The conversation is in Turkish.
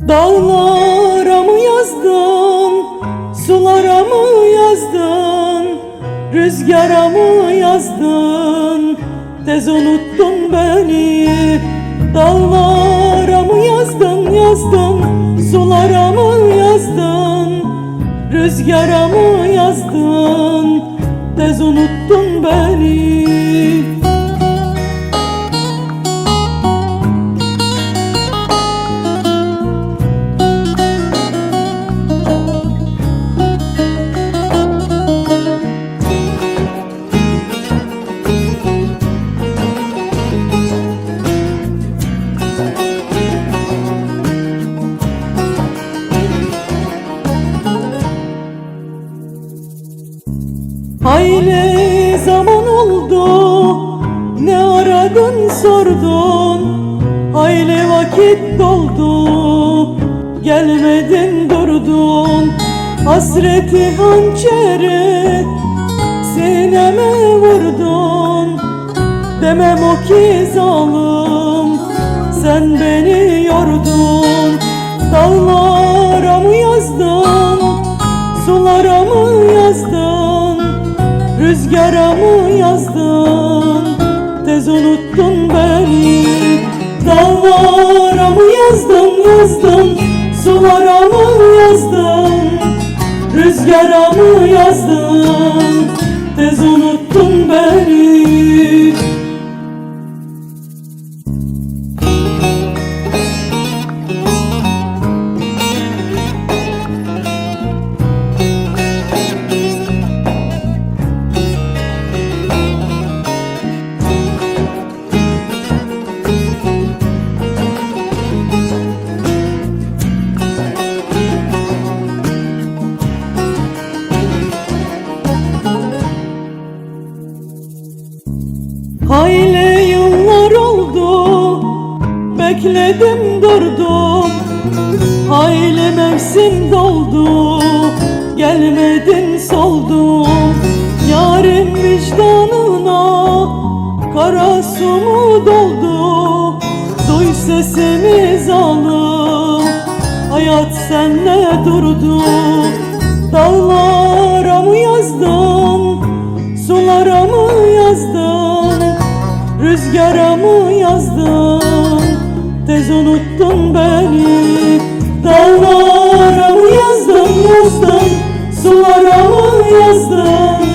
Dağlara mı yazdın, sulara mı yazdın, rüzgara mı yazdın, tez unuttun beni. Dağlara mı yazdın, yazdın, sulara mı yazdın, rüzgara mı vakit doldu. Gelmedin durdun. Hasreti hançeri Sineme vurdun. Demem o ki zalim Sen beni yordun. Dağlara mı yazdın Sulara mı yazdın? Rüzgara mı yazdın? Tez unuttun beni Dağlara mı yazdın yazdın Sulara mı yazdın Rüzgara mı yazdın Tez unuttun Hayli yıllar oldu Bekledim durdum Hayli mevsim doldu Gelmedin soldum Yarın vicdanına Kara su mu doldu? Duy sesimi zalim Hayat senle durdu. Dağlara mı yazdın Sulara mı yazdın Rüzgara mı yazdın? Tez unuttun beni. Dağlara mı yazdın yazdın? Sulara mı yazdın?